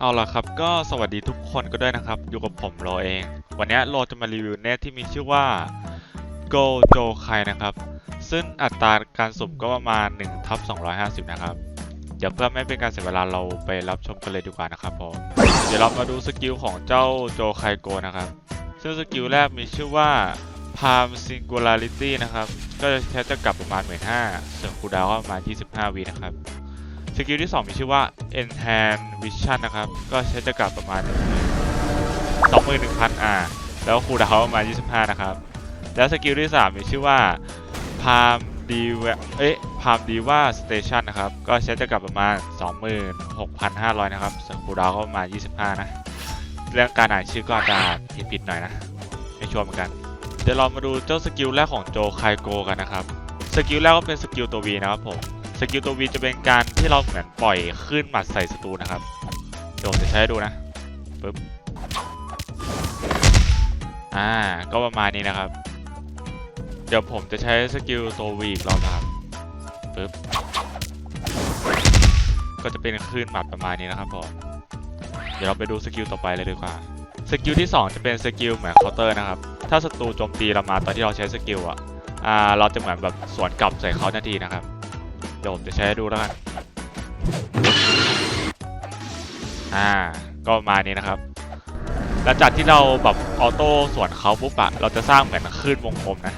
เอาล่ะครับก็สวัสดีทุกคนก็ด้วยนะครับ อยู่กับผมโรเอง วันนี้โรจะมารีวิวเน็ตที่มีชื่อว่า Go Jo Kai นะครับ ซึ่งอัตราการสุ่มก็ประมาณ1ทับ250 นะครับ เดี๋ยวเพื่อไม่เป็นการเสียเวลาเราไปรับชมกันเลยดีกว่านะครับผมเดี๋ยวเรามาดูสกิลของเจ้าโจไคโกนะครับ ซึ่งสกิลแรกมีชื่อว่า Palm Singularity นะครับ ก็จะใช้จะกลับประมาณ 15,000ส่วนคูลดาวน์ก็ประมาณ 25วินะครับ สกิลที่ 2 มีชื่อว่า Enhance Vision นะครับ ก็ใช้จะกลับประมาณ21,000อ่าแล้วคูดาวประมาณ 25 นะครับ แล้วสกิลที่ 3 มีชื่อว่า Palm Diva เอ๊ะ Palm Diva Station นะครับ ก็ใช้จะกลับประมาณ 26,500 นะครับส่วนคูดาวก็ประมาณ 25 นะ เรื่องการอ่านชื่อก็อาจจะผิดๆหน่อยนะ ไม่ชัวร์เหมือนกัน เดี๋ยวเรามาดูเจ้าสกิลแรกของโจไคโกกันนะครับ สกิลแรกก็เป็นสกิลตัว V นะครับผม สกิลตัว V จะเป็นการที่เราเหมือนปล่อยขึ้นหมัดใส่ศัตรูนะครับ เดี๋ยวผมจะใช้ดูนะปึ๊บอ่าก็ประมาณนี้นะครับ เดี๋ยวผมจะใช้สกิลตัว V อีกรอบนะครับปึ๊บก็จะเป็นคลื่นหมัดประมาณนี้นะครับผมเดี๋ยวเราไปดูสกิลต่อไปเลยดีกว่าสกิลที่ 2 จะเป็นสกิลเหมือนเคาน์เตอร์นะครับ ถ้าศัตรูโจมตีเรามาตอนที่เราใช้สกิลอะ อ่า เราจะเหมือนแบบสวนกลับใส่เขาทันทีนะครับ เดี๋ยวผมจะใช้ดูแล้วกันอ่า ก็ประมาณนี้นะครับ หลังจากที่เราแบบออโต้ส่วนเขาปุ๊บอะเราจะสร้างเหมือนคลื่นวงกลมนะ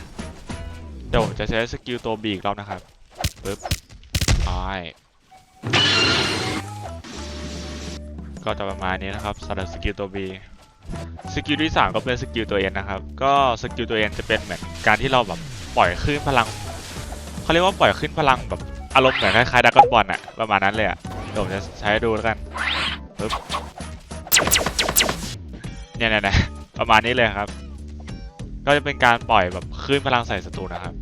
เดี๋ยวผมจะใช้สกิลตัวบีอีกรอบนะครับปึ๊บไปก็จะประมาณนี้นะครับสำหรับสกิลตัว B สกิลที่ 3 ก็เป็นสกิลตัว N นะครับ ก็สกิลตัว N จะเป็นเหมือนการที่เราแบบปล่อยคลื่นพลังเขาเรียกว่าปล่อยขึ้นพลังแบบ อารมณ์เหมือนคล้ายๆดักกอนบอลอะประมาณนั้นเลยอะเดี๋ยวผมจะใช้ดูแล้วกันปึ๊บเนี่ยเนี่ยๆประมาณนี้เลยครับ ก็จะเป็นการปล่อยแบบขึ้นพลังใส่ศัตรูนะครับ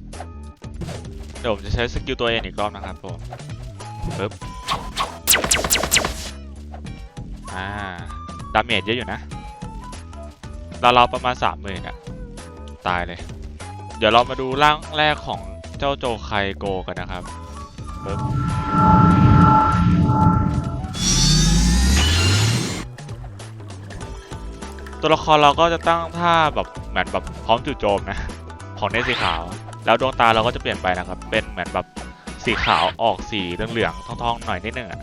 เดี๋ยวผมจะใช้สกิลตัวเองอีกรอบนะครับผมปึ๊บอ่าดาเมจเยอะอยู่นะเราเราประมาณสามหมื่นอะตายเลย เดี๋ยวเรามาดูร่างแรกของเจ้าโจไคโกกันนะครับ ตัวละครเราก็จะตั้งท่าแบบเหมือนแบบพร้อมจู่โจมนะ ของเนสีขาว แล้วดวงตาเราก็จะเปลี่ยนไปนะครับ เป็นเหมือนแบบสีขาวออกสีเหลืองๆทองๆหน่อยนิดนึงอะ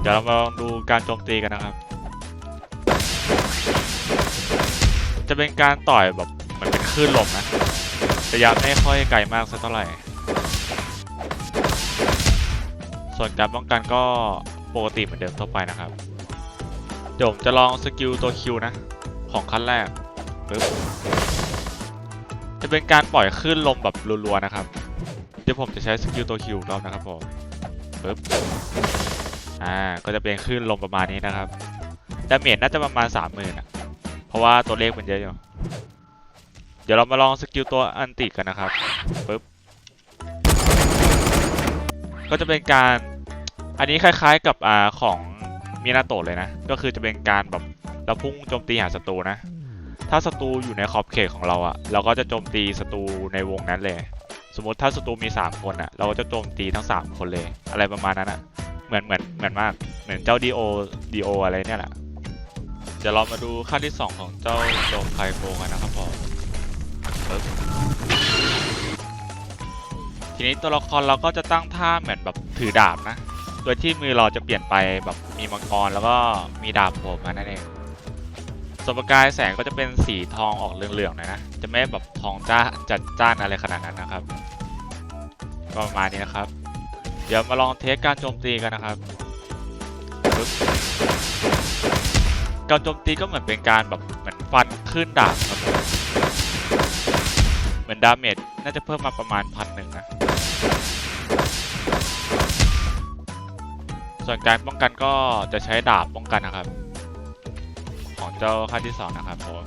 เดี๋ยวเรามาลองดูการโจมตีกันนะครับ จะเป็นการต่อยแบบเหมือนเป็นคลื่นลมนะระยะไม่ค่อยไกลมากสักเท่าไหร่ ส่วนการป้องกันก็ปกติเหมือนเดิมทั่วไปนะครับ เดี๋ยวผมจะลองสกิลตัวคิวนะ ของขั้นแรกปึ๊บจะเป็นการปล่อยคลื่นลมแบบรัวๆนะครับ เดี๋ยวผมจะใช้สกิลตัวคิวรอบนะครับผมปึ๊บอ่าก็จะเป็นคลื่นลมประมาณนี้นะครับดาเมจน่าจะประมาณสามหมื่นอะเพราะว่าตัวเลขมันเยอะอยู่ เดี๋ยวเรามาลองสกิลตัวอันติกันนะครับปึ๊บ ก็จะเป็นการ อันนี้คล้ายๆกับอ่าของมินาโตะเลยนะ ก็คือจะเป็นการแบบเราพุ่งโจมตีหาศัตรูนะ ถ้าศัตรูอยู่ในขอบเขตของเราอะเราก็จะโจมตีศัตรูในวงนั้นเลย สมมติถ้าศัตรูมี 3 คนอะเราก็จะโจมตีทั้ง 3 คนเลย อะไรประมาณนั้นอะเหมือนเหมือนเหมือนมาก เหมือนเจ้าดีโอดีโออะไรเนี่ยแหละเดี๋ยวเรามาดูขั้นที่ 2 ของเจ้าโจมไคโกกันนะครับผม ทีนี้ตัวละครเราก็จะตั้งท่าเหมือนแบบถือดาบนะ โดยที่มือเราจะเปลี่ยนไปแบบมีมังกรแล้วก็มีดาบโผล่มานั่นเองส่วนประกายแสงก็จะเป็นสีทองออกเหลืองๆหน่อยนะ จะไม่แบบทองจ้าจัดจ้านอะไรขนาดนั้นนะครับ ก็ประมาณนี้นะครับ เดี๋ยวมาลองเทสการโจมตีกันนะครับ การโจมตีก็เหมือนเป็นการแบบเหมือนฟันขึ้นดาบครับเหมือนดาเมจน่าจะเพิ่มมาประมาณพันหนึ่งนะ ส่วนการป้องกันก็จะใช้ดาบป้องกันนะครับ ของเจ้าขั้นที่สองนะครับผม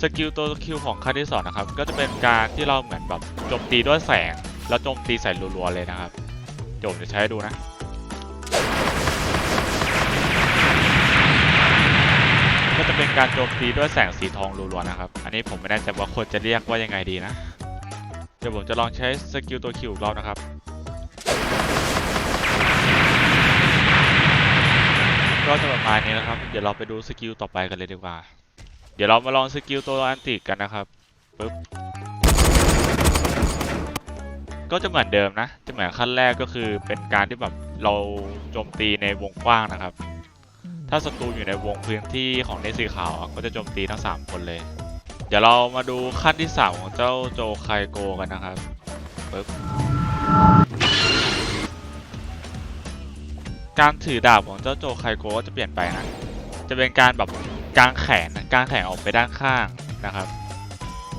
สกิลตัวคิวของขั้นที่สองนะครับ ก็จะเป็นการที่เราเหมือนแบบโจมตีด้วยแสง แล้วโจมตีใส่รัวๆเลยนะครับโจมจะใช้ดูนะก็จะเป็นการโจมตีด้วยแสงสีทองรัวๆนะครับ อันนี้ผมไม่แน่ใจว่าควรจะเรียกว่ายังไงดีนะ เดี๋ยวผมจะลองใช้สกิลตัวคิวอีกรอบนะครับ ก็จะประมาณนี้นะครับ เดี๋ยวเราไปดูสกิลต่อไปกันเลยดีกว่า เดี๋ยวเรามาลองสกิลตัวอันติกันนะครับปึ๊บก็จะเหมือนเดิมนะ จะเหมือนขั้นแรกก็คือเป็นการที่แบบเราโจมตีในวงกว้างนะครับ ถ้าศัตรูอยู่ในวงพื้นที่ของเนสีขาวก็จะโจมตีทั้ง 3 คนเลย เดี๋ยวเรามาดูขั้นที่ 3 ของเจ้าโจไคโกกันนะครับปึ๊บ การถือดาบของเจ้าโจไคโกก็จะเปลี่ยนไปนะ จะเป็นการแบบกางแขนกางแขนออกไปด้านข้างนะครับ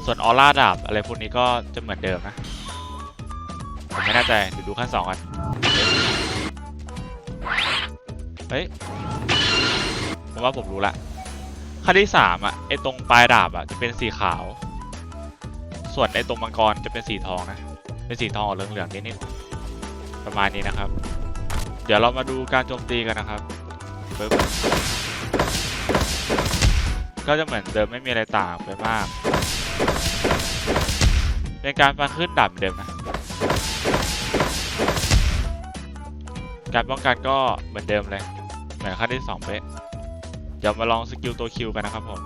ส่วนออร่าดาบอะไรพวกนี้ก็จะเหมือนเดิมนะ ผมไม่แน่ใจเดี๋ยวดูขั้นสองกัน เฮ้ย ผมว่าผมรู้ละขั้นที่สามอะไอตรงปลายดาบอะจะเป็นสีขาว ส่วนไอตรงมังกรจะเป็นสีทองนะ เป็นสีทองออกเหลืองๆนิดๆประมาณนี้นะครับ ดี๋ยวเรามาดูการโจมตีกันนะครับปึ๊บก็จะเหมือนเดิมไม่มีอะไรต่างไปมาก เป็นการฟันขึ้นดาบเดิมนะ การป้องกันก็เหมือนเดิมเลยเหมือนขั้นที่สองเป๊ะเดี๋ยวมาลองสกิลตัวคิวกันนะครับผม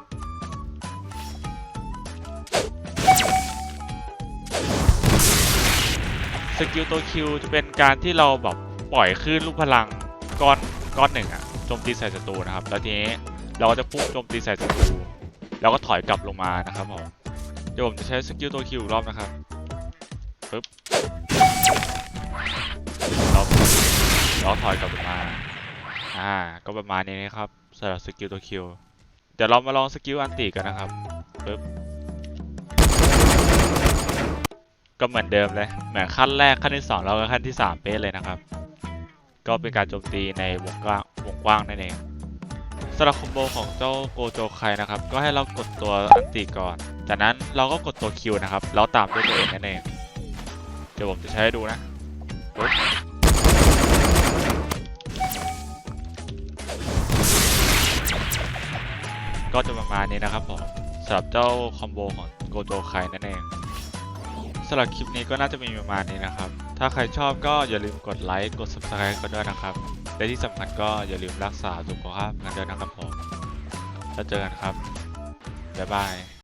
สกิลตัวคิวจะเป็นการที่เราแบบ ปล่อยคลื่นลูกพลังก้อนก้อนหนึ่งอะโจมตีใส่ศัตรูนะครับ แล้วทีนี้เราก็จะพุ่งโจมตีใส่ศัตรูแล้วก็ถอยกลับลงมานะครับผมเดี๋ยวผมจะใช้สกิลตัวคิวรอบนะครับปึ๊บเราเราถอยกลับลงมาอ่าก็ประมาณนี้นะครับสำหรับสกิลตัวคิวเดี๋ยวเรามาลองสกิลอันติกันนะครับปึ๊บก็เหมือนเดิมเลยเหมือนขั้นแรกขั้นที่สองแล้วก็ขั้นที่สามเป๊ะเลยนะครับ ก็เป็นการโจมตีในวงกว้างวงกว้างนั่นเองสำหรับคอมโบของเจ้าโกโจไคนะครับ ก็ให้เรากดตัวอันติก่อน จากนั้นเราก็กดตัวคิวนะครับ แล้วตามด้วยตัวเองนั่นเอง เดี๋ยวผมจะใช้ให้ดูนะ ก็จะประมาณนี้นะครับผมสำหรับเจ้าคอมโบของโกโจไคนั่นเองสำหรับคลิปนี้ก็น่าจะมีประมาณนี้นะครับ ถ้าใครชอบก็อย่าลืมกดไลค์ กด subscribe กันด้วยนะครับ และที่สำคัญก็อย่าลืมรักษาสุขภาพกันด้วยนะครับผม แล้วเจอกันครับ บ๊ายบาย